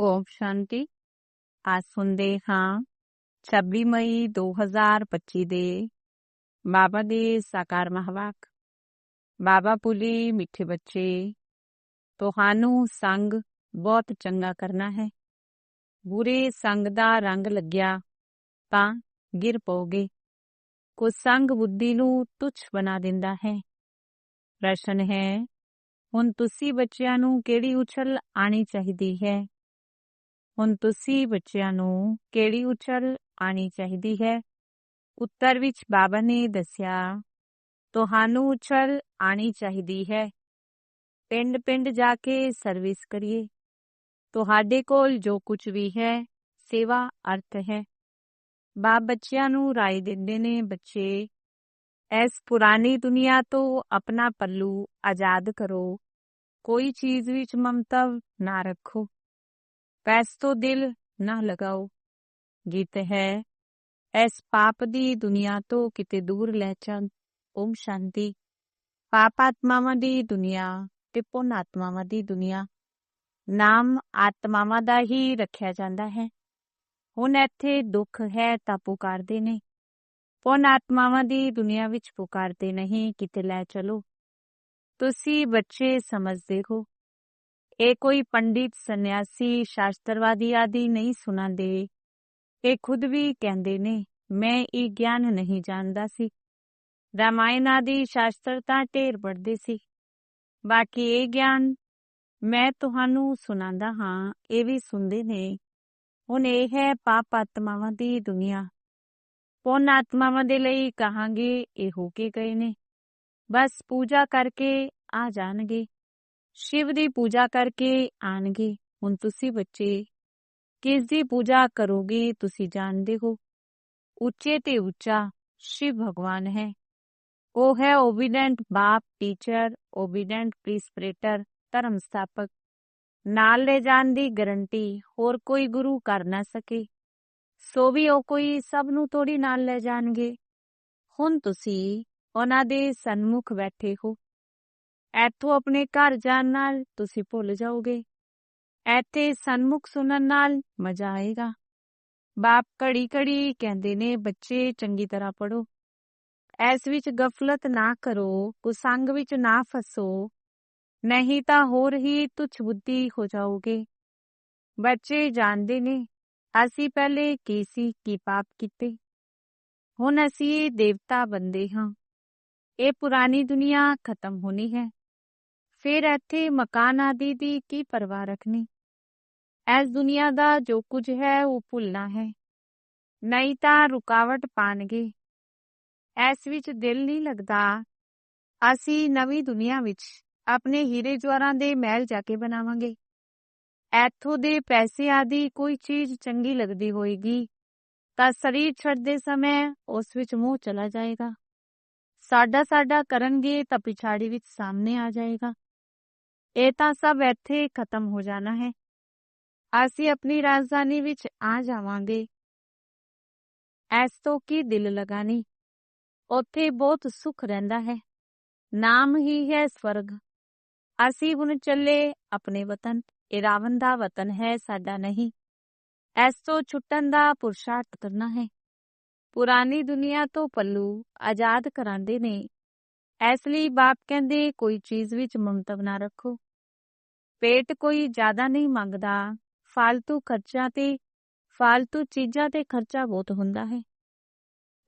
ਓਮ ਸ਼ਾਂਤੀ ਅੱਜ ਸੁਣਦੇ ਹਾਂ 26 ਮਈ 2025 ਦੇ ਬਾਬਾ ਦੇ ਸਾਕਾਰ ਮਹਵਾਕ ਬਾਬਾ ਪੁਲੀ ਮਿੱਠੇ ਬੱਚੇ ਤੁਹਾਨੂੰ ਸੰਗ ਬਹੁਤ ਚੰਗਾ ਕਰਨਾ ਹੈ ਬੁਰੇ ਸੰਗ ਦਾ ਰੰਗ ਲੱਗਿਆ ਤਾਂ ਗਿਰ ਪੋਗੇ ਕੋ ਸੰਗ ਬੁੱਧੀ ਨੂੰ ਤੁਛ ਬਣਾ ਦਿੰਦਾ ਹੈ ਪ੍ਰਸ਼ਨ ਹੈ ਹੁਣ ਤੁਸੀਂ ਬੱਚਿਆਂ ਨੂੰ ਕਿਹੜੀ ਉਛਲ ਆਣੀ ਚਾਹੀਦੀ ਹੈ ਹੁਣ ਤੁਸੀਂ ਬੱਚਿਆਂ ਨੂੰ ਕਿਹੜੀ ਉਛਲ ਆਣੀ ਚਾਹੀਦੀ ਹੈ? ਉੱਤਰ ਵਿੱਚ ਬਾਬਾ ਨੇ ਦੱਸਿਆ, ਤੁਹਾਨੂੰ ਉਛਲ ਆਣੀ ਚਾਹੀਦੀ ਹੈ। ਪਿੰਡ ਪਿੰਡ ਜਾ ਕੇ ਸਰਵਿਸ ਕਰੀਏ। ਤੁਹਾਡੇ ਕੋਲ ਜੋ ਕੁਝ ਵੀ ਹੈ, ਸੇਵਾ ਅਰਥ ਹੈ। ਬਾਪ ਬੱਚਿਆਂ ਨੂੰ ਰਾਏ ਦਿੰਦੇ ਨੇ, ਬੱਚੇ, ਇਸ ਪੁਰਾਣੀ ਦੁਨੀਆ ਤੋਂ ਆਪਣਾ ਪੱਲੂ ਆਜ਼ਾਦ ਕਰੋ। ਕੋਈ ਚੀਜ਼ ਵਿੱਚ ਮਮਤਵ ਨਾ ਰੱਖੋ। ਪੈਸ ਤੋਂ ਦਿਲ ਨਾ ਲਗਾਓ। ਗੀਤ ਹੈ ਇਸ ਪਾਪ ਦੀ ਦੁਨੀਆ ਤੋਂ ਕਿਤੇ ਦੂਰ ਲੈ ਚੱਲ, ਓਮ ਸ਼ਾਂਤੀ। ਪਾਪ ਆਤਮਾਵਾਂ ਦੀ ਦੁਨੀਆ ਤੇ ਪੁੰਨ ਆਤਮਾਵਾਂ ਦੀ ਦੁਨੀਆ। ਨਾਮ ਆਤਮਾਵਾਂ ਦਾ ਹੀ ਰੱਖਿਆ ਜਾਂਦਾ ਹੈ। ਹੁਣ ਇੱਥੇ ਦੁੱਖ ਹੈ ਤਾਂ ਪੁਕਾਰਦੇ ਨੇ। ਪੁੰਨ ਆਤਮਾਵਾਂ ਦੀ ਦੁਨੀਆ ਵਿੱਚ ਪੁਕਾਰਦੇ ਨਹੀਂ ਕਿਤੇ ਲੈ ਚਲੋ। ਤੁਸੀਂ ਬੱਚੇ ਸਮਝਦੇ ਹੋ। ਇਹ ਕੋਈ ਪੰਡਿਤ, ਸੰਨਿਆਸੀ, ਸ਼ਾਸਤਰਵਾਦੀ ਆਦਿ ਨਹੀਂ ਸੁਣਾਉਂਦੇ। ਇਹ ਖੁਦ ਵੀ ਕਹਿੰਦੇ ਨੇ, ਮੈਂ ਇਹ ਗਿਆਨ ਨਹੀਂ ਜਾਣਦਾ ਸੀ। ਰਾਮਾਇਣ ਆਦਿ ਸ਼ਾਸਤਰ ਤਾਂ ਢੇਰ ਪੜਦੇ ਸੀ। ਬਾਕੀ ਇਹ ਗਿਆਨ ਮੈਂ ਤੁਹਾਨੂੰ ਸੁਣਾਉਂਦਾ ਹਾਂ, ਇਹ ਵੀ ਸੁਣਦੇ ਨੇ। ਹੁਣ ਇਹ ਹੈ ਪਾਪ ਆਤਮਾਵਾਂ ਦੀ ਦੁਨੀਆ। ਪੁੰਨ ਆਤਮਾਵਾਂ ਦੇ ਲਈ ਕਹਾਂਗੇ, ਇਹ ਹੋ ਕੇ ਗਏ ਨੇ। ਬਸ ਪੂਜਾ ਕਰਕੇ ਆ ਜਾਣਗੇ। ਸ਼ਿਵ ਦੀ ਪੂਜਾ ਕਰਕੇ ਆਣਗੇ। ਹੁਣ ਤੁਸੀਂ ਬੱਚੇ, ਕਿਸ ਦੀ ਪੂਜਾ ਕਰੋਗੇ ਤੁਸੀਂ ਜਾਣਦੇ ਹੋ। ਉੱਚੇ ਤੇ ਉੱਚਾ ਸ਼ਿਵ ਭਗਵਾਨ ਹੈ। ਉਹ ਹੈ ਓਬੀਡੈਂਟ ਬਾਪ ਟੀਚਰ ਓਬੀਡੈਂਟ ਪ੍ਰੀਸਪਰੇਟਰ ਧਰਮ ਸਥਾਪਕ। ਨਾਲ ਲੈ ਜਾਣ ਦੀ ਗਰੰਟੀ ਹੋਰ ਕੋਈ ਗੁਰੂ ਕਰ ਨਾ ਸਕੇ। ਸੋ ਵੀ ਉਹ ਕੋਈ ਸਭ ਨੂੰ ਥੋੜੀ ਨਾਲ ਲੈ ਜਾਣਗੇ। ਹੁਣ ਤੁਸੀਂ ਉਹਨਾਂ ਦੇ ਸਨਮੁਖ ਬੈਠੇ ਹੋ। ਇੱਥੋਂ ਆਪਣੇ ਘਰ ਜਾਣ ਨਾਲ ਤੁਸੀਂ ਭੁੱਲ ਜਾਓਗੇ। ਇੱਥੇ ਸਨਮੁਖ ਸੁਣਨ ਨਾਲ ਮਜ਼ਾ ਆਏਗਾ। ਬਾਪ ਘੜੀ ਘੜੀ ਕਹਿੰਦੇ ਨੇ, ਬੱਚੇ ਚੰਗੀ ਤਰ੍ਹਾਂ ਪੜੋ ਐਸ ਵਿੱਚ ਗਫਲਤ ਨਾ ਕਰੋ ਕੁਸੰਗ ਵਿੱਚ ਨਾ ਫਸੋ। ਨਹੀਂ ਤਾਂ ਹੋਰ ਹੀ ਤੁਛ ਬੁੱਧੀ ਹੋ ਜਾਓਗੇ। ਬੱਚੇ ਜਾਣਦੇ ਨੇ, ਅਸੀਂ ਪਹਿਲੇ ਕੀ ਸੀ, ਕੀ ਪਾਪ ਕੀਤੇ। ਹੁਣ ਅਸੀਂ ਦੇਵਤਾ ਬੰਦੇ ਹਾਂ। ਇਹ ਪੁਰਾਣੀ ਦੁਨੀਆ ਖਤਮ ਹੋਣੀ ਹੈ। ਫਿਰ ਇੱਥੇ ਮਕਾਨ ਆਦਿ ਦੀ ਕੀ ਪਰਵਾਹ ਰੱਖਣੀ? ਇਸ ਦੁਨੀਆ ਦਾ ਜੋ ਕੁਝ ਹੈ, ਉਹ ਭੁੱਲਣਾ ਹੈ। ਨਹੀਂ ਤਾਂ ਰੁਕਾਵਟ ਪਾਣਗੇ। ਇਸ ਵਿੱਚ ਦਿਲ ਨਹੀਂ ਲੱਗਦਾ। ਅਸੀਂ ਨਵੀਂ ਦੁਨੀਆ ਵਿੱਚ ਆਪਣੇ ਹੀਰੇ ਜਵਾਰਾਂ ਦੇ ਮਹਿਲ ਜਾ ਕੇ ਬਣਾਵਾਂਗੇ। ਇੱਥੋਂ ਦੇ ਪੈਸੇ ਆਦਿ ਕੋਈ ਚੀਜ਼ ਚੰਗੀ ਲੱਗਦੀ ਹੋਏਗੀ, ਤਾਂ ਸਰੀਰ ਛੱਡਦੇ ਸਮੇਂ ਉਸ ਵਿੱਚ ਮੋਹ ਚਲਾ ਜਾਏਗਾ। ਸਾਡਾ ਸਾਡਾ ਕਰਨਗੇ ਤਾਂ ਪਿਛਾੜੀ ਵਿੱਚ ਸਾਹਮਣੇ ਆ ਜਾਏਗਾ। ਇਹ ਤਾਂ ਸਭ ਇੱਥੇ ਖਤਮ ਹੋ ਜਾਣਾ ਹੈ। ਅਸੀਂ ਆਪਣੀ ਰਾਜਧਾਨੀ ਵਿੱਚ ਆ ਜਾਵਾਂਗੇ। ਐਸ ਤੋਂ ਕੀ ਦਿਲ ਲਗਾਣੀ ਉੱਥੇ ਬਹੁਤ ਸੁਖ ਰਹਿੰਦਾ ਹੈ। ਨਾਮ ਹੀ ਹੈ ਸਵਰਗ। ਅਸੀਂ ਹੁਣ ਚੱਲੇ ਆਪਣੇ ਵਤਨ। ਇਹ ਰਾਵਣ ਦਾ ਵਤਨ ਹੈ, ਸਾਡਾ ਨਹੀਂ। ਐਸ ਤੋਂ ਛੁੱਟਣ ਦਾ ਪੁਰਸ਼ਾਰਥ ਕਰਨਾ ਹੈ। ਪੁਰਾਣੀ ਦੁਨੀਆ ਤੋਂ ਪੱਲੂ ਆਜ਼ਾਦ ਕਰਾਂਦੇ ਨੇ। ਇਸ ਲਈ ਬਾਪ ਕਹਿੰਦੇ, ਕੋਈ ਚੀਜ਼ ਵਿੱਚ ਮਮਤਵ ਨਾ ਰੱਖੋ। ਪੇਟ ਕੋਈ ਜ਼ਿਆਦਾ ਨਹੀਂ ਮੰਗਦਾ। ਫालतू ਖਰਚਾ ਤੇ ਫालतू ਚੀਜ਼ਾਂ ਤੇ ਖਰਚਾ ਬਹੁਤ ਹੁੰਦਾ ਹੈ।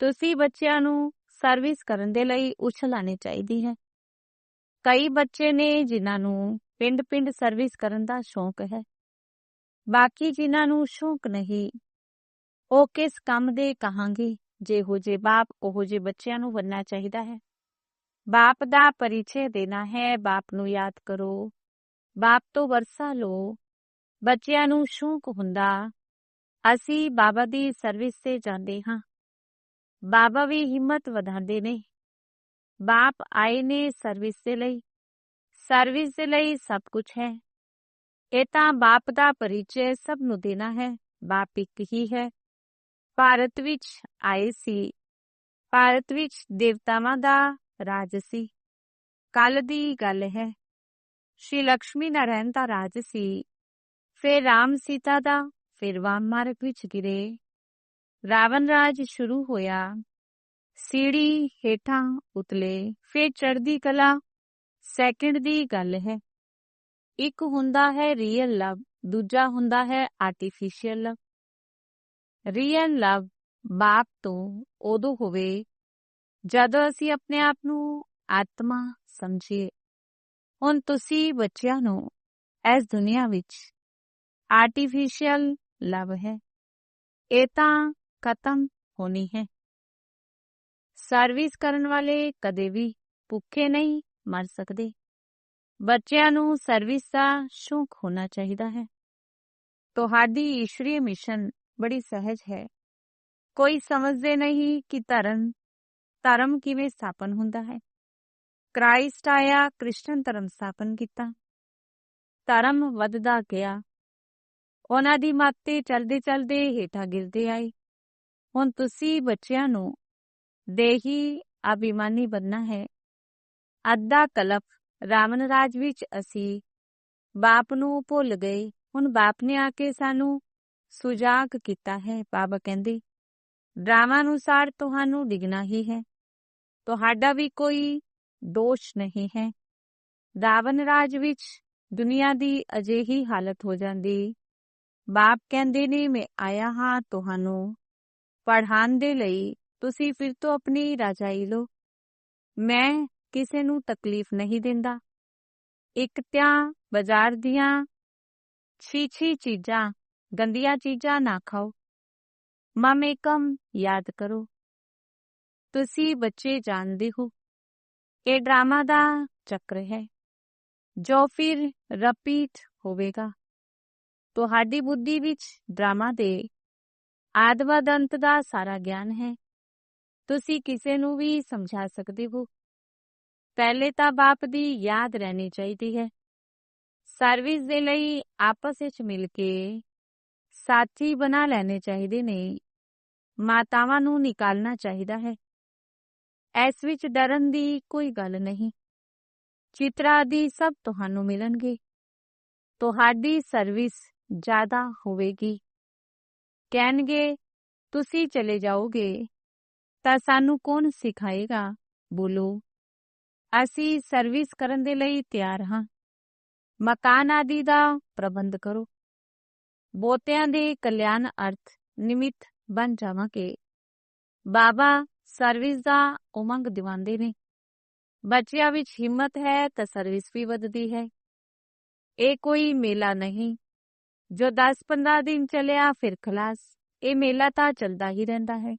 ਤੁਸੀਂ ਬੱਚਿਆਂ ਨੂੰ ਸਰਵਿਸ ਕਰਨ ਦੇ ਲਈ ਉਛਲਾਣੀ ਚਾਹੀਦੀ ਹੈ। ਕਈ ਬੱਚੇ ਨੇ ਜਿਨ੍ਹਾਂ ਨੂੰ ਪਿੰਡ-ਪਿੰਡ ਸਰਵਿਸ ਕਰਨ ਦਾ ਸ਼ੌਂਕ ਹੈ। ਬਾਕੀ ਜਿਨ੍ਹਾਂ ਨੂੰ ਸ਼ੌਂਕ ਨਹੀਂ, ਉਹ ਕਿਸ ਕੰਮ ਦੇ ਕਹਾਂਗੇ? ਜਿਹੋ ਜੇ ਬਾਪ, ਉਹ ਜੇ ਬੱਚਿਆਂ ਨੂੰ ਬੰਨਣਾ ਚਾਹੀਦਾ ਹੈ। ਬਾਪ ਦਾ ਪਰਿਚੈ ਦੇਣਾ ਹੈ, ਬਾਪ ਨੂੰ ਯਾਦ ਕਰੋ। ਬਾਪ ਤੋਂ ਵਰਸਾ ਲਓ। ਬੱਚਿਆਂ ਨੂੰ ਸ਼ੌਂਕ ਹੁੰਦਾ। ਅਸੀਂ ਬਾਬਾ ਦੀ ਸਰਵਿਸ ਤੇ ਜਾਂਦੇ ਹਾਂ। ਬਾਬਾ ਵੀ ਹਿੰਮਤ ਵਧਾਉਂਦੇ ਨੇ। ਬਾਪ ਆਏ ਨੇ ਸਰਵਿਸ ਦੇ ਲਈ। ਸਰਵਿਸ ਦੇ ਲਈ ਸਭ ਕੁਝ ਹੈ। ਇਹ ਤਾਂ ਬਾਪ ਦਾ ਪਰਿਚੈ ਸਭ ਨੂੰ ਦੇਣਾ ਹੈ। ਬਾਪ ਇੱਕ ਹੀ ਹੈ। ਭਾਰਤ ਵਿੱਚ ਆਏ ਸੀ। ਭਾਰਤ ਵਿੱਚ ਦੇਵਤਾਵਾਂ ਦਾ ਰਾਜ ਸੀ ਕੱਲ ਦੀ ਗੱਲ ਹੈ ਸ਼੍ਰੀ ਲక్ష్ਮੀ ਨਾਰਾਇਣ ਦਾ ਰਾਜ ਸੀ ਫਿਰ ਰਾਮ ਸੀਤਾ ਦਾ ਫਿਰ ਵਾਮ ਮਾਰਗ ਵਿੱਚ ਗਿਰੇ ਰਾਵਣ ਰਾਜ ਸ਼ੁਰੂ ਹੋਇਆ ਸੀੜੀ ਹੇਠਾਂ ਉਤਲੇ ਫਿਰ ਚੜਦੀ ਕਲਾ ਸੈਕਿੰਡ ਦੀ ਗੱਲ ਹੈ ਇੱਕ ਹੁੰਦਾ ਹੈ ਰੀਅਲ ਲਵ ਦੂਜਾ ਹੁੰਦਾ ਹੈ ਆਰਟੀਫੀਸ਼ੀਅਲ ਲਵ ਰੀਅਲ ਲਵ ਬਾਪ ਤੋਂ ਉਦੋਂ ਹੋਵੇ ਜਦੋਂ ਅਸੀਂ ਆਪਣੇ ਆਪ ਨੂੰ ਆਤਮਾ ਸਮਝੀਏ, ਹੁਣ ਤੁਸੀਂ ਬੱਚਿਆਂ ਨੂੰ ਇਸ ਦੁਨੀਆ ਵਿੱਚ ਆਰਟੀਫੀਸ਼ੀਅਲ ਲਵ ਹੈ। ਇਹ ਤਾਂ ਖਤਮ ਹੋਣੀ ਹੈ। ਸਰਵਿਸ ਕਰਨ ਵਾਲੇ ਕਦੇ ਵੀ ਭੁੱਖੇ ਨਹੀਂ ਮਰ ਸਕਦੇ। ਬੱਚਿਆਂ ਨੂੰ ਸਰਵਿਸ ਦਾ ਸ਼ੌਕ ਹੋਣਾ ਚਾਹੀਦਾ ਹੈ। ਤੁਹਾਡੀ ਈਸ਼ਵਰੀ ਮਿਸ਼ਨ ਬੜੀ ਸਹਿਜ ਹੈ। ਕੋਈ ਸਮਝਦੇ ਨਹੀਂ ਕਿ ਧਰਮ ਧਰਮ ਕਿਵੇਂ ਸਥਾਪਨ ਹੁੰਦਾ ਹੈ? ਕ੍ਰਾਈਸਟ ਆਇਆ, ਕ੍ਰਿਸਚਨ ਧਰਮ ਸਥਾਪਨ ਕੀਤਾ। ਧਰਮ ਵੱਧਦਾ ਗਿਆ। ਉਹਨਾਂ ਦੀ ਮੱਤ ਤੇ ਚਲਦੇ ਚਲਦੇ ਹੇਠਾਂ ਗਿਰਦੇ ਆਏ। ਹੁਣ ਤੁਸੀਂ ਬੱਚਿਆਂ ਨੂੰ ਦੇਹੀ ਅਭਿਮਾਨੀ ਬਣਨਾ ਹੈ। ਅੱਧਾ ਕਲਪ ਰਾਮਨ ਰਾਜ ਵਿੱਚ ਅਸੀਂ ਬਾਪ ਨੂੰ ਭੁੱਲ ਗਏ। ਹੁਣ ਬਾਪ ਨੇ ਆ ਕੇ ਸਾਨੂੰ ਸੁਜਾਗ ਕੀਤਾ ਹੈ। ਬਾਬਾ ਕਹਿੰਦੇ ਡਰਾਮਾ ਅਨੁਸਾਰ ਤੁਹਾਨੂੰ ਡਿਗਣਾ ਹੀ ਹੈ। ਤੁਹਾਡਾ ਵੀ ਕੋਈ ਦੋਸ਼ ਨਹੀਂ ਹੈ। ਰਾਵਣ ਰਾਜ ਵਿੱਚ ਦੁਨੀਆ ਦੀ ਅਜਿਹੀ ਹਾਲਤ ਹੋ ਜਾਂਦੀ। ਬਾਪ ਕਹਿੰਦੇ ਨੇ, ਮੈਂ ਆਇਆ ਹਾਂ ਤੁਹਾਨੂੰ ਪੜ੍ਹਾਉਣ ਦੇ ਲਈ। ਤੁਸੀਂ ਫਿਰ ਤੋਂ ਆਪਣੀ ਰਾਜਾਈ ਲੋ ਮੈਂ ਕਿਸੇ ਨੂੰ ਤਕਲੀਫ ਨਹੀਂ ਦਿੰਦਾ। ਇੱਕ ਤਾਂ ਬਾਜ਼ਾਰ ਦੀਆਂ ਛੀ-ਛੀ ਚੀਜ਼ਾਂ, ਗੰਦੀਆਂ ਚੀਜ਼ਾਂ ਨਾ ਖਾਓ। ਮਮੇਕਮ ਯਾਦ ਕਰੋ। ਤੁਸੀਂ ਬੱਚੇ ਜਾਣਦੇ ਹੋ। ਇਹ ਡਰਾਮਾ ਦਾ ਚੱਕਰ ਹੈ, ਜੋ ਫਿਰ ਰਿਪੀਟ ਹੋਵੇਗਾ। ਤੁਹਾਡੀ ਬੁੱਧੀ ਵਿੱਚ ਡਰਾਮਾ ਦੇ ਆਦਵਦ ਦਾ ਸਾਰਾ ਗਿਆਨ ਹੈ। ਤੁਸੀਂ ਕਿਸੇ ਨੂੰ ਵੀ ਸਮਝਾ ਸਕਦੇ ਹੋ। ਪਹਿਲੇ ਤਾਂ ਬਾਪ ਦੀ ਯਾਦ ਰਹਿਣੀ ਚਾਹੀਦੀ ਹੈ। ਸਰਵਿਸ ਦੇ ਲਈ ਆਪਸ ਵਿੱਚ ਮਿਲ ਕੇ ਸਾਥੀ ਬਣਾ ਲੈਣੇ ਚਾਹੀਦੇ ਨੇ। ਮਾਤਾਵਾਂ ਨੂੰ ਨਿਕਾਲਣਾ ਚਾਹੀਦਾ ਹੈ। ਇਸ ਵਿੱਚ ਡਰਨ ਦੀ ਕੋਈ ਗੱਲ ਨਹੀਂ। ਚਿਤਰਾ ਆਦਿ ਸਭ ਤੁਹਾਨੂੰ ਮਿਲਣਗੇ। ਤੁਹਾਡੀ ਸਰਵਿਸ ਜ਼ਿਆਦਾ ਹੋਵੇਗੀ। ਕਹਿਣਗੇ, ਤੁਸੀਂ ਚਲੇ ਜਾਓਗੇ, ਤਾਂ ਸਾਨੂੰ ਕੌਣ ਸਿਖਾਏਗਾ? ਬੋਲੋ, ਅਸੀਂ ਸਰਵਿਸ ਕਰਨ ਦੇ ਲਈ ਤਿਆਰ ਹਾਂ। ਮਕਾਨ ਆਦਿ ਦਾ ਪ੍ਰਬੰਧ ਕਰੋ। ਬੋਤਿਆਂ ਦੇ ਕਲਿਆਣ ਅਰਥ ਨਿਮਿਤ ਬਣ ਜਾਵਾਂਗੇ। ਬਾਬਾ ਸਰਵਿਸ ਦਾ ਉਮੰਗ ਦਿਵਾਉਂਦੇ ਨੇ। ਬੱਚਿਆਂ ਵਿੱਚ ਹਿੰਮਤ ਹੈ ਤਾਂ ਸਰਵਿਸ ਵੀ ਵੱਧਦੀ ਹੈ। ਇਹ ਕੋਈ ਮੇਲਾ ਨਹੀਂ। ਜੋ 10-15 ਦਿਨ ਚੱਲਿਆ ਫਿਰ ਖਲਾਸ। ਇਹ ਮੇਲਾ ਤਾਂ ਚੱਲਦਾ ਹੀ ਰਹਿੰਦਾ ਹੈ।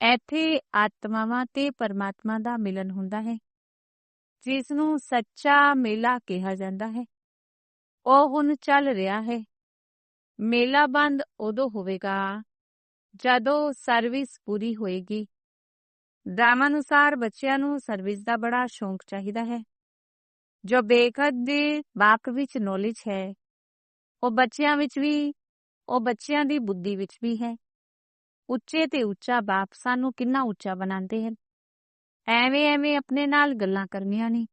ਇੱਥੇ ਆਤਮਾਵਾਂ ਤੇ ਪਰਮਾਤਮਾ ਦਾ ਮਿਲਨ ਹੁੰਦਾ ਹੈ। ਜਿਸ ਨੂੰ ਸੱਚਾ ਮੇਲਾ ਕਿਹਾ ਜਾਂਦਾ ਹੈ। ਉਹ ਹੁਣ ਚੱਲ ਰਿਹਾ ਹੈ। ਮੇਲਾ ਬੰਦ ਉਦੋਂ ਹੋਵੇਗਾ ਜਦੋਂ ਸਰਵਿਸ ਪੂਰੀ ਹੋਏਗੀ। ਡਰਾਮਾ ਅਨੁਸਾਰ ਬੱਚਿਆਂ ਨੂੰ ਸਰਵਿਸ ਦਾ ਬੜਾ ਸ਼ੌਂਕ ਚਾਹੀਦਾ ਹੈ। ਜੋ ਬੇਕਦ ਦੇ ਬਾਕ ਵਿੱਚ ਨੌਲੇਜ ਹੈ, ਉਹ ਬੱਚਿਆਂ ਵਿੱਚ ਵੀ, ਉਹ ਬੱਚਿਆਂ ਦੀ ਬੁੱਧੀ ਵਿੱਚ ਵੀ ਹੈ। ਉੱਚੇ ਤੇ ਉੱਚਾ ਬਾਪ ਸਾਨੂੰ ਕਿੰਨਾ ਉੱਚਾ ਬਣਾਉਂਦੇ ਹਨ। ਐਵੇਂ ਐਵੇਂ ਆਪਣੇ ਨਾਲ ਗੱਲਾਂ ਕਰਨੀਆਂ ਨਹੀਂ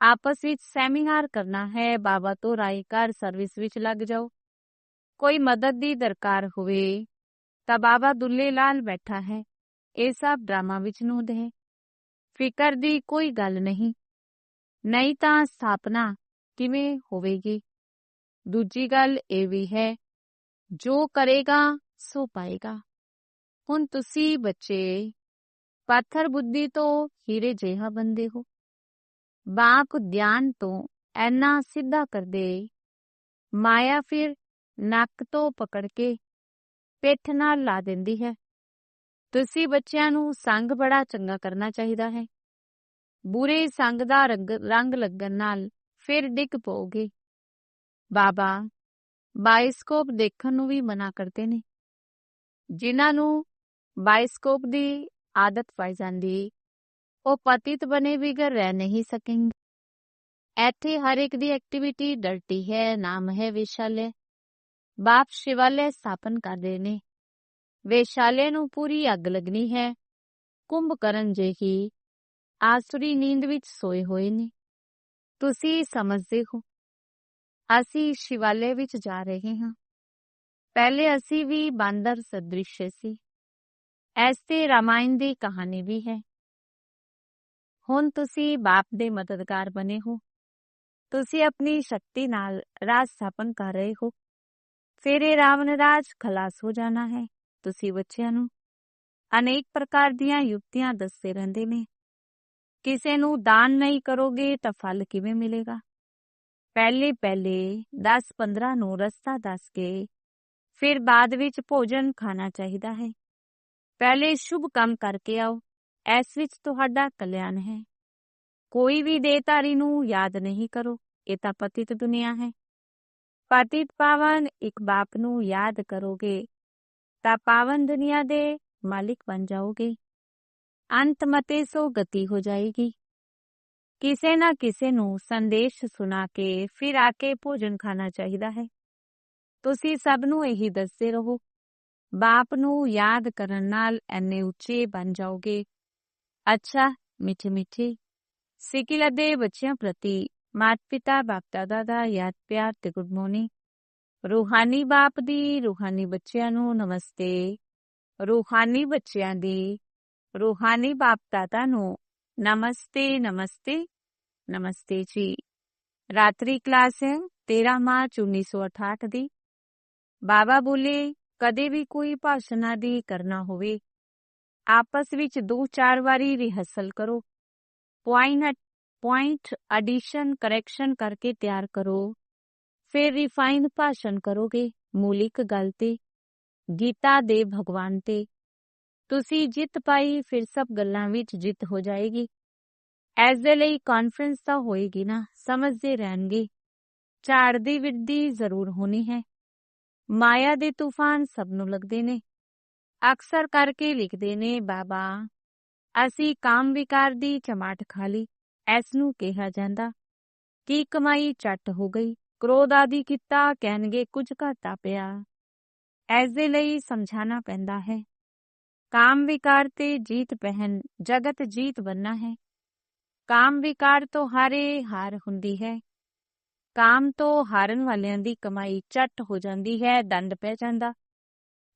ਆਪਸ ਵਿੱਚ ਸੈਮੀਨਾਰ ਕਰਨਾ ਹੈ, ਬਾਬਾ ਤੋਂ ਰਾਏ ਘਰ ਸਰਵਿਸ ਵਿੱਚ ਲੱਗ ਜਾਓ। ਕੋਈ ਮਦਦ ਦੀ ਦਰਕਾਰ ਹੋਵੇ, ਤਾਂ ਬਾਬਾ ਦੁੱਲੇ ਲਾਲ ਬੈਠਾ ਹੈ। ਇਹ ਸਭ ਡਰਾਮਾ ਵਿੱਚ ਨੂਦ ਹੈ ਫਿਕਰ ਦੀ ਕੋਈ ਗੱਲ ਨਹੀਂ। ਨਹੀਂ ਤਾਂ ਸਥਾਪਨਾ ਕਿਵੇਂ ਹੋਵੇਗੀ? ਦੂਜੀ ਗੱਲ ਇਹ ਵੀ ਹੈ, ਜੋ ਕਰੇਗਾ, ਸੋ ਪਾਏਗਾ। ਹੁਣ ਤੁਸੀਂ ਬੱਚੇ, ਪਾਥਰ ਬੁੱਧੀ ਤੋਂ ਹੀਰੇ ਜਿਹਾ ਬੰਦੇ ਹੋ। ਬਾਪ ਧਿਆਨ ਤੋਂ ਐਨਾ ਸਿੱਧਾ ਕਰਦੇ। ਮਾਇਆ ਫਿਰ ਨੱਕ ਤੋਂ ਪਕੜ ਕੇ ਪਿੱਠ ਨਾਲ ਲਾ ਦਿੰਦੀ ਹੈ। ਤੁਸੀਂ ਬੱਚਿਆਂ ਨੂੰ ਸੰਗ ਬੜਾ ਚੰਗਾ ਕਰਨਾ ਚਾਹੀਦਾ ਹੈ। ਬੁਰੇ ਸੰਗ ਦਾ ਰੰਗ ਲੱਗਣ ਨਾਲ ਫਿਰ ਡਿੱਗ ਪੋਗੇ ਬਾਬਾ, ਬਾਇਸਕੋਪ ਦੇਖਣ ਨੂੰ ਵੀ ਮਨਾ ਕਰਦੇ ਨੇ। ਜਿਨ੍ਹਾਂ ਨੂੰ ਬਾਇਸਕੋਪ ਦੀ ਆਦਤ ਪੈ ਜਾਂਦੀ, ਉਹ ਪਤਿਤ ਬਨੇ ਬਿਗਰ ਰਹਿ ਨਹੀਂ ਸਕਣਗੇ। ਇੱਥੇ ਹਰ ਇੱਕ ਦੀ ਐਕਟੀਵਿਟੀ ਡਰਟੀ ਹੈ, ਨਾਮ ਹੈ ਵਿਸ਼ਾਲੇ ਬਾਪ ਸ਼ਿਵਾਲੇ ਸਥਾਪਨ ਕਰਦੇ ਨੇ। ਵੇਸ਼ਾਲੇ ਨੂੰ ਪੂਰੀ ਅੱਗ ਲੱਗਣੀ ਹੈ। ਕੁੰਭ ਕਰਨ ਜਿਹੀ ਆਸੁਰੀ ਨੀਂਦ ਵਿੱਚ ਸੋਏ ਹੋਏ ਨੇ। ਤੁਸੀਂ ਸਮਝਦੇ ਹੋ? ਅਸੀਂ ਸ਼ਿਵਾਲੇ ਵਿੱਚ ਜਾ ਰਹੇ ਹਾਂ। ਪਹਿਲੇ ਅਸੀਂ ਵੀ ਬਾਂਦਰ ਸਦ੍ਰਿਸ਼ ਸੀ। ਐਸੇ ਰਾਮਾਇਣ ਦੀ ਕਹਾਣੀ ਵੀ ਹੈ। ਹੁਣ ਤੁਸੀਂ ਬਾਪ ਦੇ ਮਦਦਗਾਰ ਬਣੇ ਹੋ। ਤੁਸੀਂ ਆਪਣੀ ਸ਼ਕਤੀ ਨਾਲ ਰਾਜ ਸਥਾਪਨ ਕਰ ਰਹੇ ਹੋ। ਫਿਰ ਇਹ ਰਾਵਣ ਰਾਜ ਖਲਾਸ ਹੋ ਜਾਣਾ ਹੈ। ਤੁਸੀਂ ਬੱਚਿਆਂ ਨੂੰ ਅਨੇਕ ਪ੍ਰਕਾਰ ਦੀਆਂ ਯੁਕਤੀਆਂ ਦੱਸਦੇ ਰਹਿੰਦੇ ਨੇ। ਕਿਸੇ ਨੂੰ ਦਾਨ ਨਹੀਂ ਕਰੋਗੇ ਤਾਂ ਫਲ ਕਿਵੇਂ ਮਿਲੇਗਾ? ਪਹਿਲੇ ਪਹਿਲੇ 10-15 ਨੂੰ ਰਸਤਾ ਦੱਸ ਕੇ ਫਿਰ ਬਾਅਦ ਵਿੱਚ ਭੋਜਨ ਖਾਣਾ ਚਾਹੀਦਾ ਹੈ। ਪਹਿਲੇ ਸ਼ੁਭ ਕੰਮ ਕਰਕੇ ਆਓ, ਇਸ ਵਿੱਚ ਤੁਹਾਡਾ ਕਲਿਆਣ ਹੈ। ਕੋਈ ਵੀ ਦੇਹਧਾਰੀ ਨੂੰ ਯਾਦ ਨਹੀਂ ਕਰੋ, ਇਹ ਤਾਂ ਪਤਿਤ ਦੁਨੀਆ ਹੈ। ਪਤਿਤ ਪਾਵਨ ਇੱਕ ਬਾਪ ਨੂੰ ਯਾਦ ਕਰੋਗੇ ਤਾਂ ਪਾਵਨ ਦੁਨੀਆ ਦੇ ਮਾਲਿਕ ਬਣ ਜਾਓਗੇ। ਅੰਤ ਮਤੇ ਸੋ ਗਤੀ ਹੋ ਜਾਏਗੀ। ਕਿਸੇ ਨਾ ਕਿਸੇ ਨੂੰ ਸੰਦੇਸ਼ ਸੁਣਾ ਕੇ ਫਿਰ ਆ ਕੇ ਭੋਜਨ ਖਾਣਾ ਚਾਹੀਦਾ ਹੈ। ਤੁਸੀਂ ਸਭ ਨੂੰ ਇਹੀ ਦੱਸਦੇ ਰਹੋ। ਬਾਪ ਨੂੰ ਯਾਦ ਕਰਨ ਨਾਲ ਐਨੇ ਉੱਚੇ ਬਣ ਜਾਓਗੇ। ਅੱਛਾ, ਮਿੱਠੇ ਮਿੱਠੇ। ਸਿਕਿਲ ਦੇ ਬੱਚਿਆਂ ਪ੍ਰਤੀ ਮਾਤ ਪਿਤਾ ਬਾਪ ਦਾਦਾ ਦਾ ਯਾਦ ਪਿਆਰ ਤੇ ਗੁੱਡ ਮਾਰਨਿੰਗ ਰੂਹਾਨੀ ਬਾਪ ਦੀ, ਰੂਹਾਨੀ ਬੱਚਿਆਂ ਨੂੰ ਨਮਸਤੇ। ਰੂਹਾਨੀ ਬੱਚਿਆਂ ਦੀ, ਰੂਹਾਨੀ ਬਾਪ ਦਾਦਾ ਨੂੰ ਨਮਸਤੇ ਨਮਸਤੇ ਨਮਸਤੇ ਜੀ। ਰਾਤਰੀ ਕਲਾਸ ਹੈ 13 ਮਾਰਚ 1968 ਦੀ। ਬਾਬਾ ਬੋਲੇ, ਕਦੇ ਵੀ ਕੋਈ ਭਾਸ਼ਣ ਦੀ ਕਰਨਾ ਹੋਵੇ, ਆਪਸ ਵਿੱਚ ਦੋ ਚਾਰ ਵਾਰੀ ਰਿਹਰਸਲ ਕਰੋ। ਪੁਆਇੰਟ ਪੁਆਇੰਟ ਐਡੀਸ਼ਨ ਕਰੈਕਸ਼ਨ ਕਰਕੇ ਤਿਆਰ ਕਰੋ। ਫਿਰ ਰਿਫਾਈਨ ਭਾਸ਼ਣ ਕਰੋਗੇ, ਮੂਲਿਕ ਗੱਲ ਤੇ, ਗੀਤਾ ਦੇ ਭਗਵਾਨ ਤੇ। ਤੁਸੀਂ ਜਿੱਤ ਪਾਈ, ਫਿਰ ਸਭ ਗੱਲਾਂ ਵਿੱਚ ਜਿੱਤ ਹੋ ਜਾਏਗੀ। ਐਸ ਦੇ ਲਈ ਕਾਨਫਰੰਸ ਤਾਂ ਹੋਏਗੀ ਨਾ, ਸਮਝਦੇ ਰਹਿਣਗੇ। ਝਾੜ ਦੀ ਵਿਰਦੀ ਜ਼ਰੂਰ ਹੋਣੀ ਹੈ। ਮਾਇਆ ਦੇ ਤੂਫਾਨ ਸਭ ਨੂੰ ਲੱਗਦੇ ਨੇ। ਅਕਸਰ ਕਰਕੇ ਲਿਖਦੇ ਨੇ, ਬਾਬਾ, ਅਸੀਂ ਕਾਮ ਵਿਕਾਰ ਦੀ ਚਮਾਟ ਖਾ ਲਈ। ਐਸ ਨੂੰ ਕਿਹਾ ਜਾਂਦਾ। ਕੀ ਕਮਾਈ ਚੱਟ ਹੋ ਗਈ। ਕ੍ਰੋਧ ਆਦਿ ਕੀਤਾ, ਕਹਿਣਗੇ ਕੁਝ ਘਾਟਾ ਪਿਆ। ਐਸ ਲਈ ਸਮਝਾਣਾ ਪੈਂਦਾ ਹੈ। ਕਾਮ ਵਿਕਾਰ ਤੇ ਜੀਤ ਪਹਿਨ, ਜਗਤ ਜੀਤ ਬੰਨਾ ਹੈ। ਕਾਮ ਵਿਕਾਰ ਤੋਂ ਹਾਰੇ, ਹਾਰ ਹੁੰਦੀ ਹੈ। ਕਾਮ ਤੋਂ ਹਾਰਨ ਵਾਲਿਆਂ ਦੀ ਕਮਾਈ ਚੱਟ ਹੋ ਜਾਂਦੀ ਹੈ, ਦੰਡ ਪੈ ਜਾਂਦਾ।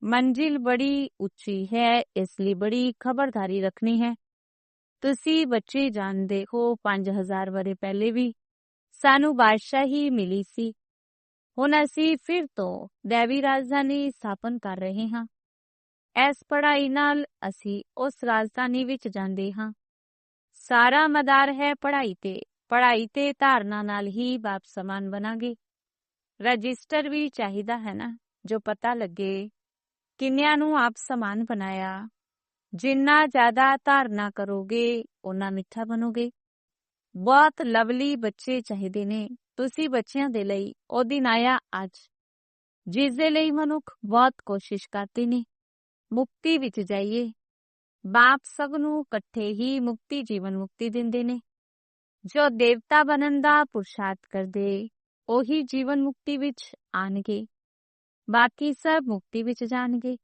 ਮੰਜ਼ਿਲ ਬੜੀ ਉੱਚੀ ਹੈ, ਇਸ ਲਈ ਬੜੀ ਖਬਰਦਾਰੀ ਰੱਖਣੀ ਹੈ। ਤੁਸੀਂ ਬੱਚੇ ਜਾਣਦੇ ਹੋ 5000 ਵਰੇ ਪਹਿਲੇ ਵੀ ਸਾਨੂੰ ਬਾਦਸ਼ਾਹੀ ਮਿਲੀ ਸੀ। ਹੁਣ ਅਸੀਂ ਫਿਰ ਤੋਂ ਦੇਵੀ ਰਾਜਧਾਨੀ ਸਥਾਪਨ ਕਰ ਰਹੇ ਹਾਂ। ਇਸ ਪੜ੍ਹਾਈ ਨਾਲ ਅਸੀਂ ਉਸ ਰਾਜਧਾਨੀ ਵਿੱਚ ਜਾਂਦੇ ਹਾਂ। ਸਾਰਾ ਮਦਾਰ ਹੈ ਪੜ੍ਹਾਈ ਤੇ। ਪੜ੍ਹਾਈ ਤੇ ਧਾਰਨਾ ਨਾਲ ਹੀ ਬਾਪ ਸਮਾਨ ਬਣਾਂਗੇ। ਰਜਿਸਟਰ ਵੀ ਚਾਹੀਦਾ ਹੈ ਨਾ, ਜੋ ਪਤਾ ਲੱਗੇ ਕਿੰਨਿਆਂ ਨੂੰ ਆਪ ਸਮਾਨ ਬਣਾਇਆ। ਜਿੰਨਾ ਜ਼ਿਆਦਾ ਧਾਰਨਾ ਕਰੋਗੇ ਉਨਾ ਮਿੱਠਾ ਬਣੋਗੇ। ਬਹੁਤ ਲਵਲੀ ਬੱਚੇ ਚਾਹੀਦੇ ਨੇ। ਤੁਸੀਂ ਬੱਚਿਆਂ ਦੇ ਲਈ ਉਹ ਦਿਨ ਆਇਆ ਅੱਜ। ਜਿਸ ਦੇ ਲਈ ਮਨੁੱਖ ਬਹੁਤ ਕੋਸ਼ਿਸ਼ ਕਰਦੇ ਨੇ। ਮੁਕਤੀ ਵਿੱਚ ਜਾਈਏ। ਬਾਪ ਸਭ ਨੂੰ ਇਕੱਠੇ ਹੀ ਮੁਕਤੀ ਜੀਵਨ ਮੁਕਤੀ ਦਿੰਦੇ ਨੇ। ਜੋ ਦੇਵਤਾ ਬਣਨ ਦਾ ਪੁਰਸ਼ਾਰਥ ਕਰਦੇ, ਉਹੀ ਜੀਵਨ ਮੁਕਤੀ ਵਿੱਚ ਆਣਗੇ। ਬਾਕੀ ਸਭ ਮੁਕਤੀ ਵਿੱਚ ਜਾਣਗੇ।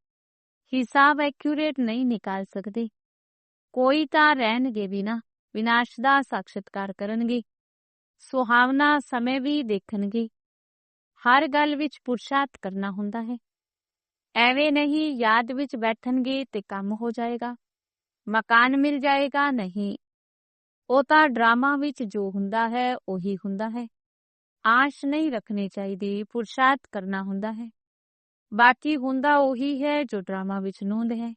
ਹਿਸਾਬ ਐਕਿਊਰੇਟ ਨਹੀਂ ਨਿਕਾਲ ਸਕਦੇ। ਕੋਈ ਤਾਂ ਰਹਿਣਗੇ ਵੀ ਨਾ। ਵਿਨਾਸ਼ ਦਾ ਸਾਖਸ਼ਤਕਾਰ ਕਰਨਗੇ ਸੁਹਾਵਨਾ ਸਮੇਂ ਵੀ ਦੇਖਣਗੇ ਹਰ ਗੱਲ ਵਿੱਚ ਪੁਰਸ਼ਾਰਥ ਕਰਨਾ ਹੁੰਦਾ ਹੈ ਐਵੇਂ ਨਹੀਂ ਯਾਦ ਵਿੱਚ ਬੈਠਣਗੇ ਤੇ ਕੰਮ ਹੋ ਜਾਏਗਾ ਮਕਾਨ ਮਿਲ ਜਾਏਗਾ ਨਹੀਂ ਉਹ ਤਾਂ ਡਰਾਮਾ ਵਿੱਚ ਜੋ ਹੁੰਦਾ ਹੈ ਉਹੀ ਹੁੰਦਾ ਹੈ ਆਸ਼ ਨਹੀਂ ਰੱਖਣੀ ਚਾਹੀਦੀ ਪੁਰਸ਼ਾਰਥ ਕਰਨਾ ਹੁੰਦਾ ਹੈ ਬਾਕੀ ਹੁੰਦਾ ਉਹੀ ਹੈ ਜੋ ਡਰਾਮਾ ਵਿੱਚ ਨੂੰਦ ਹੈ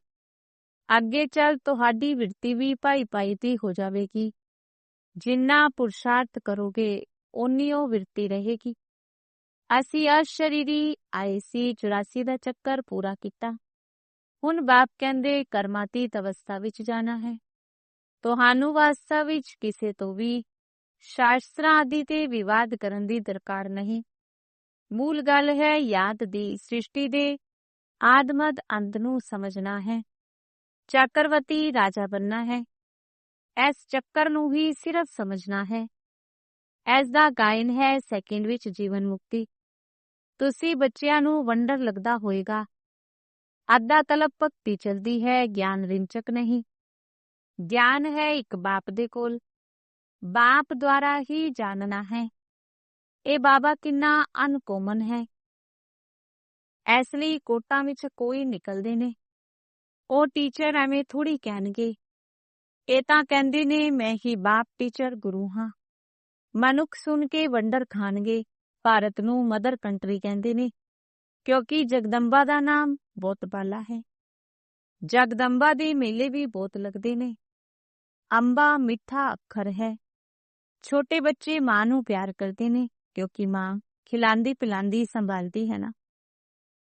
ਅੱਗੇ ਚੱਲ ਤੁਹਾਡੀ ਵਿਰਤੀ ਵੀ ਭਾਈ ਭਾਈ ਦੀ ਹੋ ਜਾਵੇਗੀ। ਜਿੰਨਾ ਪੁਰਸ਼ਾਰਥ ਕਰੋਗੇ, ਓਨੀ ਉਹ ਵਿਰਤੀ ਰਹੇਗੀ। ਅਸੀਂ ਅਸ਼ਰੀਰੀ ਆਏ ਸੀ 84 ਦਾ ਚੱਕਰ ਪੂਰਾ ਕੀਤਾ। ਹੁਣ ਬਾਪ ਕਹਿੰਦੇ ਕਰਮਾਤੀਤ ਅਵਸਥਾ ਵਿੱਚ ਜਾਣਾ ਹੈ। ਤੁਹਾਨੂੰ ਵਾਸਤਾ ਵਿੱਚ ਕਿਸੇ ਤੋਂ ਵੀ ਸ਼ਾਸਤਰਾਂ ਆਦਿ ਤੇ ਵਿਵਾਦ ਕਰਨ ਦੀ ਦਰਕਾਰ ਨਹੀਂ। ਮੂਲ ਗੱਲ ਹੈ, ਯਾਦ ਦੀ ਸ੍ਰਿਸ਼ਟੀ ਦੇ ਆਦਮਦ ਅੰਤ ਨੂੰ ਸਮਝਣਾ ਹੈ। ਚੱਕਰਵਤੀ ਰਾਜਾ ਬੰਨਾ ਹੈ। ਇਸ ਚੱਕਰ ਨੂੰ ਹੀ ਸਿਰਫ ਸਮਝਣਾ ਹੈ। ਐਸ ਦਾ ਗਾਇਨ ਹੈ ਸੈਕਿੰਡ ਵਿੱਚ ਜੀਵਨ ਮੁਕਤੀ। ਤੁਸੀਂ ਬੱਚਿਆਂ ਨੂੰ ਵੰਡਰ ਲੱਗਦਾ ਹੋਏਗਾ। ਅੱਧਾ ਤਲਬ ਭਗਤੀ ਚਲਦੀ ਹੈ, ਗਿਆਨ ਰਿੰਚਕ ਨਹੀਂ। ਗਿਆਨ ਹੈ ਇੱਕ ਬਾਪ ਦੇ ਕੋਲ। ਬਾਪ ਦੁਆਰਾ ਹੀ ਜਾਣਨਾ ਹੈ। ਇਹ ਬਾਬਾ ਕਿੰਨਾ ਅਨਕੋਮਨ ਹੈ। ਇਸ ਲਈ ਕੋਟਾਂ ਵਿੱਚ ਕੋਈ ਨਿਕਲਦੇ ਨੇ। ਉਹ ਟੀਚਰ ਐਵੇਂ ਥੋੜੀ ਕਹਿਣਗੇ। ਇਹ ਤਾਂ ਕਹਿੰਦੇ ਨੇ, ਮੈਂ ਹੀ ਬਾਪ ਟੀਚਰ ਗੁਰੂ ਹਾਂ। ਮਨੁੱਖ ਸੁਣ ਕੇ ਵੰਡਰ ਖਾਣਗੇ। ਭਾਰਤ ਨੂੰ ਮਦਰ ਕੰਟਰੀ ਕਹਿੰਦੇ ਨੇ। ਕਿਉਂਕਿ ਜਗਦੰਬਾ ਦਾ ਨਾਮ ਬਹੁਤ ਬਾਲਾ ਹੈ। ਜਗਦੰਬਾ ਦੇ ਮੇਲੇ ਵੀ ਬਹੁਤ ਲੱਗਦੇ ਨੇ। ਅੰਬਾ ਮਿੱਠਾ ਅੱਖਰ ਹੈ। ਛੋਟੇ ਬੱਚੇ ਮਾਂ ਨੂੰ ਪਿਆਰ ਕਰਦੇ ਨੇ, ਕਿਉਂਕਿ ਮਾਂ ਖਿਲਾਂਦੀ ਪਿਲਾਂਦੀ ਸੰਭਾਲਦੀ ਹੈ ਨਾ।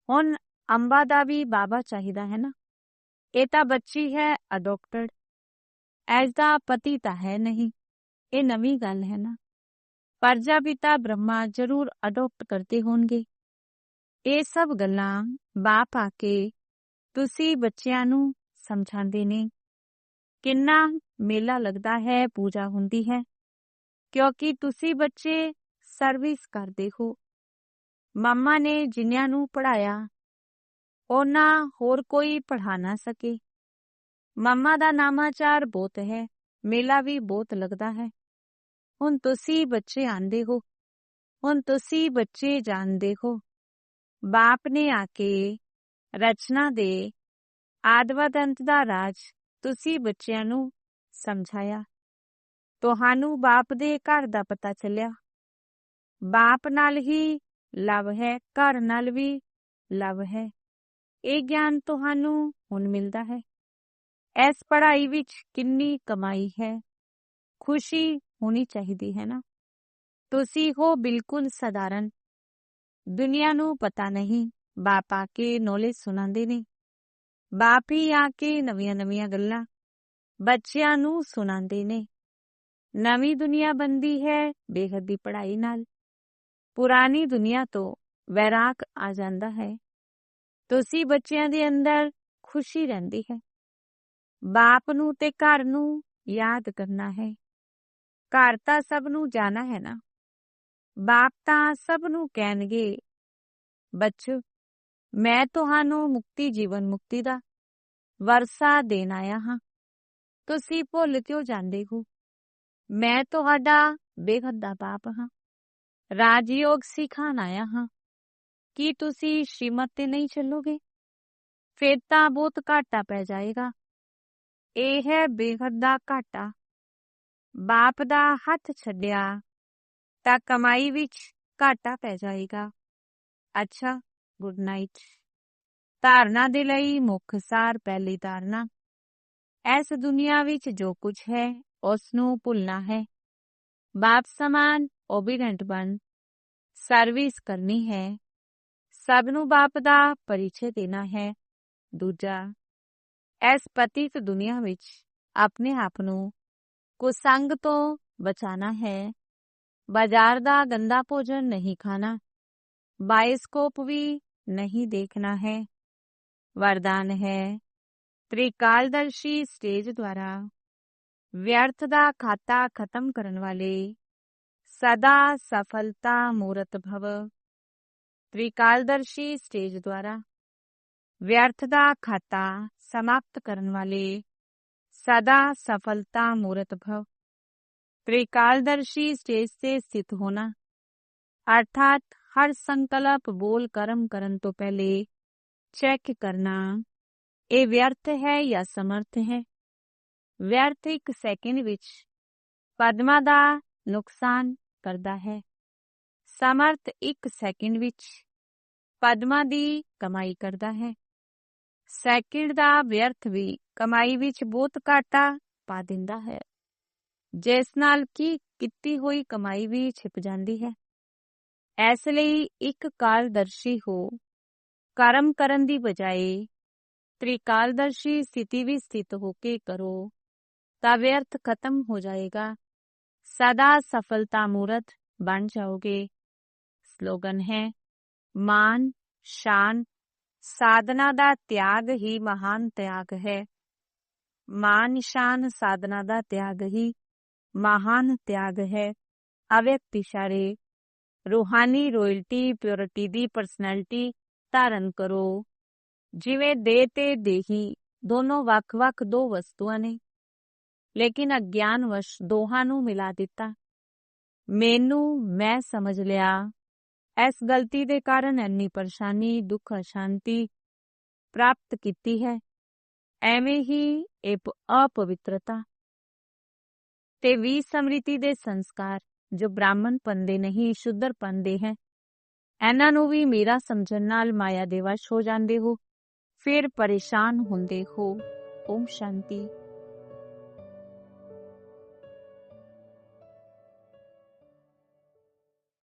ਹੁਣ ਅੰਬਾ ਦਾ ਵੀ ਬਾਬਾ ਚਾਹੀਦਾ ਹੈ ਨਾ। ਇਹ ਤਾਂ ਬੱਚੀ ਹੈ ਅਡਾਪਟਡ ਐਸ ਦਾ ਪਤੀ ਤਾਂ ਹੈ ਨਹੀਂ। ਇਹ ਨਵੀਂ ਗੱਲ ਹੈ ਨਾ। ਪਰਜਾ ਪਿਤਾ ਬ੍ਰਹਮਾ ਜ਼ਰੂਰ ਅਡਾਪਟ ਕਰਦੇ ਹੋਣਗੇ। ਇਹ ਸਭ ਗੱਲਾਂ ਬਾਪ ਆ ਕੇ ਤੁਸੀਂ ਬੱਚਿਆਂ ਨੂੰ ਸਮਝਾਉਂਦੇ ਨੇ। ਕਿੰਨਾ ਮੇਲਾ ਲੱਗਦਾ ਹੈ, ਪੂਜਾ ਹੁੰਦੀ ਹੈ। ਕਿਉਂਕਿ ਤੁਸੀਂ ਬੱਚੇ ਸਰਵਿਸ ਕਰਦੇ ਹੋ। ਮਾਮਾ ਨੇ ਜਿਨ੍ਹਾਂ ਨੂੰ ਪੜਾਇਆ ਉਹਨਾਂ ਹੋਰ ਕੋਈ ਪੜ੍ਹਾ ਨਾ ਸਕੇ। ਮੰਮਾ ਦਾ ਨਾਮਾਚਾਰ ਬਹੁਤ ਹੈ, ਮੇਲਾ ਵੀ ਬਹੁਤ ਲੱਗਦਾ ਹੈ। ਹੁਣ ਤੁਸੀਂ ਬੱਚੇ ਆਂਦੇ ਹੋ। ਹੁਣ ਤੁਸੀਂ ਬੱਚੇ ਜਾਣਦੇ ਹੋ। ਬਾਪ ਨੇ ਆ ਕੇ ਰਚਨਾ ਦੇ ਆਦਵਦ ਅੰਤ ਦਾ ਰਾਜ ਤੁਸੀਂ ਬੱਚਿਆਂ ਨੂੰ ਸਮਝਾਇਆ। ਤੁਹਾਨੂੰ ਬਾਪ ਦੇ ਘਰ ਦਾ ਪਤਾ ਚੱਲਿਆ। ਬਾਪ ਨਾਲ ਹੀ ਲਵ ਹੈ, ਘਰ ਨਾਲ ਵੀ ਲਵ ਹੈ। ਇਹ ਗਿਆਨ ਤੁਹਾਨੂੰ ਹੁਣ ਮਿਲਦਾ ਹੈ। ਇਸ ਪੜ੍ਹਾਈ ਵਿੱਚ ਕਿੰਨੀ ਕਮਾਈ ਹੈ। ਖੁਸ਼ੀ ਹੋਣੀ ਚਾਹੀਦੀ ਹੈ ਨਾ? ਤੁਸੀਂ ਹੋ ਬਿਲਕੁਲ ਸਧਾਰਨ। ਦੁਨੀਆ ਨੂੰ ਪਤਾ ਨਹੀਂ, ਬਾਪ ਆ ਕੇ ਨੌਲੇਜ ਸੁਣਾਉਂਦੇ ਨੇ। ਬਾਪ ਹੀ ਆ ਕੇ ਨਵੀਆਂ ਨਵੀਆਂ ਗੱਲਾਂ ਬੱਚਿਆਂ ਨੂੰ ਸੁਣਾਉਂਦੇ ਨੇ। ਨਵੀਂ ਦੁਨੀਆ ਬੰਦੀ ਹੈ ਬੇਹੱਦ ਦੀ ਪੜ੍ਹਾਈ ਨਾਲ। ਪੁਰਾਣੀ ਦੁਨੀਆ ਤੋਂ ਵੈਰਾਕ ਆ ਜਾਂਦਾ ਹੈ। ਤੁਸੀਂ ਬੱਚਿਆਂ ਦੇ ਅੰਦਰ ਖੁਸ਼ੀ ਰਹਿੰਦੀ ਹੈ। ਬਾਪ ਨੂੰ ਤੇ ਘਰ ਨੂੰ ਯਾਦ ਕਰਨਾ ਹੈ। ਘਰ ਤਾਂ ਸਭ ਨੂੰ ਜਾਣਾ ਹੈ ਨਾ। ਬਾਪ ਤਾਂ ਸਭ ਨੂੰ ਕਹਿਣਗੇ, ਬੱਚੋ, ਮੈਂ ਤੁਹਾਨੂੰ ਮੁਕਤੀ ਜੀਵਨ ਮੁਕਤੀ ਦਾ ਵਰਸਾ ਦੇਣ ਆਇਆ ਹਾਂ। ਤੁਸੀਂ ਭੁੱਲ ਕਿਉਂ ਜਾਂਦੇ ਹੋ? ਮੈਂ ਤੁਹਾਡਾ ਬੇਹੱਦ ਬਾਪ ਹਾਂ। ਰਾਜਯੋਗ ਸਿਖਾਣ ਆਇਆ ਹਾਂ। ਕੀ ਤੁਸੀਂ ਸ਼੍ਰੀਮਤ ਤੇ ਨਹੀਂ ਚੱਲੋਗੇ? ਫਿਰ ਤਾਂ ਬਹੁਤ ਘਾਟਾ ਪੈ ਜਾਏਗਾ। ਇਹ ਹੈ ਬੇਹੱਦ ਦਾ ਘਾਟਾ। ਬਾਪ ਦਾ ਹੱਥ ਛੱਡਿਆ ਤਾਂ ਕਮਾਈ ਵਿੱਚ ਘਾਟਾ ਪੈ ਜਾਏਗਾ। ਅੱਛਾ, ਗੁੱਡ ਨਾਈਟ। ਧਾਰਨਾ ਦੇ ਲਈ ਮੁੱਖ ਸਾਰ ਪਹਿਲੀ ਧਾਰਨਾ। ਇਸ ਦੁਨੀਆ ਵਿੱਚ ਜੋ ਕੁਝ ਹੈ ਉਸ ਨੂੰ ਭੁੱਲਣਾ ਹੈ। ਬਾਪ ਸਮਾਨ ਓਬੀਡੈਂਟ ਬਣ। ਸਰਵਿਸ ਕਰਨੀ ਹੈ। ਸਭ ਨੂੰ ਬਾਪ ਦਾ ਪਰਿਚੈ ਦੇਣਾ ਹੈ। ਦੂਜਾ, ਇਸ ਪਤਿਤ ਦੁਨੀਆ ਵਿੱਚ ਆਪਣੇ ਆਪ ਨੂੰ ਕੁਸੰਗ ਤੋਂ ਬਚਾਣਾ ਹੈ। ਬਾਜ਼ਾਰ ਦਾ ਗੰਦਾ ਭੋਜਨ ਨਹੀਂ ਖਾਣਾ, ਬਾਇਸਕੋਪ ਵੀ ਨਹੀਂ ਦੇਖਣਾ ਹੈ। ਵਰਦਾਨ ਹੈ, ਤ੍ਰਿਕਾਲਦਰਸ਼ੀ ਸਟੇਜ ਦੁਆਰਾ ਵਿਅਰਥ ਦਾ ਖਾਤਾ ਖਤਮ ਕਰਨ ਵਾਲੇ ਸਦਾ ਸਫਲਤਾ ਮੂਰਤ ਭਵ। ਤ੍ਰਿਕਾਲਦਰਸ਼ੀ ਸਟੇਜ ਦੁਆਰਾ ਵਿਅਰਥ ਦਾ ਖਾਤਾ ਸਮਾਪਤ ਕਰਨ ਵਾਲੇ सदा सफलता मूर्त भव त्रिकालदर्शी स्टेज से स्थित होना अर्थात हर संकल्प बोल कर्म करन तो पहले चेक करना ਇਹ ਵਿਅਰਥ ਹੈ ਜਾਂ ਸਮਰਥ ਹੈ ਵਿਅਰਥ ਇੱਕ ਸੈਕਿੰਡ ਵਿੱਚ ਪਦਮਾ ਦਾ ਨੁਕਸਾਨ ਕਰਦਾ ਹੈ ਸਮਰਥ ਇੱਕ ਸੈਕਿੰਡ ਵਿੱਚ ਪਦਮਾ ਦੀ ਕਮਾਈ ਕਰਦਾ ਹੈ। ਸੈਕਿੰਡ ਦਾ ਵਿਅਰਥ ਵੀ ਕਮਾਈ ਵਿੱਚ ਬਹੁਤ ਘਾਟਾ ਪਾ ਦਿੰਦਾ ਹੈ। ਜਿਸ ਨਾਲ ਕਿ ਕੀਤੀ ਹੋਈ ਕਮਾਈ ਵੀ ਛਿਪ ਜਾਂਦੀ ਹੈ। ਇਸ ਲਈ ਇੱਕ ਕਾਲਦਰਸ਼ੀ ਹੋ ਕਰਮ ਕਰਨ ਦੀ ਬਜਾਏ ਤ੍ਰਿਕਾਲਦਰਸ਼ੀ ਸਥਿਤੀ ਵੀ ਸਥਿਤ ਹੋ ਕੇ ਕਰੋ ਤਾਂ ਵਿਅਰਥ ਖਤਮ ਹੋ ਜਾਏਗਾ। ਸਦਾ ਸਫਲਤਾ ਮੂਰਤ ਬਣ ਜਾਓਗੇ। ਸਲੋਗਨ ਹੈ ਮਾਨ ਸ਼ਾਨ ਸਾਧਨਾ ਦਾ ਤਿਆਗ ਹੀ ਮਹਾਨ ਤਿਆਗ ਹੈ ਮਾਨ ਸ਼ਾਨ ਸਾਧਨਾ ਦਾ ਤਿਆਗ ਹੀ ਮਹਾਨ ਤਿਆਗ ਹੈ ਅਵਿਅਕਤ ਇਸ਼ਾਰੇ ਰੂਹਾਨੀ ਰੋਇਲਟੀ ਪਿਉਰਿਟੀ ਦੀ ਪਰਸਨੈਲਿਟੀ ਧਾਰਨ ਕਰੋ ਜਿਵੇਂ ਦੇ ਤੇ ਦੇਹੀ ਦੋਨੋਂ ਵੱਖ-ਵੱਖ ਦੋ ਵਸਤੂਆਂ ਨੇ ਲੇਕਿਨ ਅਗਿਆਨਵਸ਼ ਦੋਹਾਂ ਨੂੰ ਮਿਲਾ ਦਿੱਤਾ ਮੈਨੂੰ ਮੈਂ ਸਮਝ ਲਿਆ ਇਸ ਗਲਤੀ ਦੇ ਕਾਰਨ ਇੰਨੀ ਪਰੇਸ਼ਾਨੀ, ਦੁੱਖ, ਅਸ਼ਾਂਤੀ ਪ੍ਰਾਪਤ ਕੀਤੀ ਹੈ। ਐਵੇਂ ਹੀ ਇਹ ਅਪਵਿੱਤਰਤਾ ਤੇ ਵੀ ਸਮ੍ਰਿਤੀ ਦੇ ਸੰਸਕਾਰ, ਜੋ ਬ੍ਰਾਹਮਣ ਪੰਦੇ ਨਹੀਂ ਸ਼ੁੱਧਰ ਦੇ ਹੈ। ਇਹਨਾਂ ਨੂੰ ਵੀ ਮੇਰਾ ਸਮਝਣ ਨਾਲ ਮਾਇਆ ਦੇ ਵਸ਼ ਹੋ ਜਾਂਦੇ ਹੋ, ਫਿਰ ਪਰੇਸ਼ਾਨ ਹੁੰਦੇ ਹੋ। ਓਮ ਸ਼ਾਂਤੀ।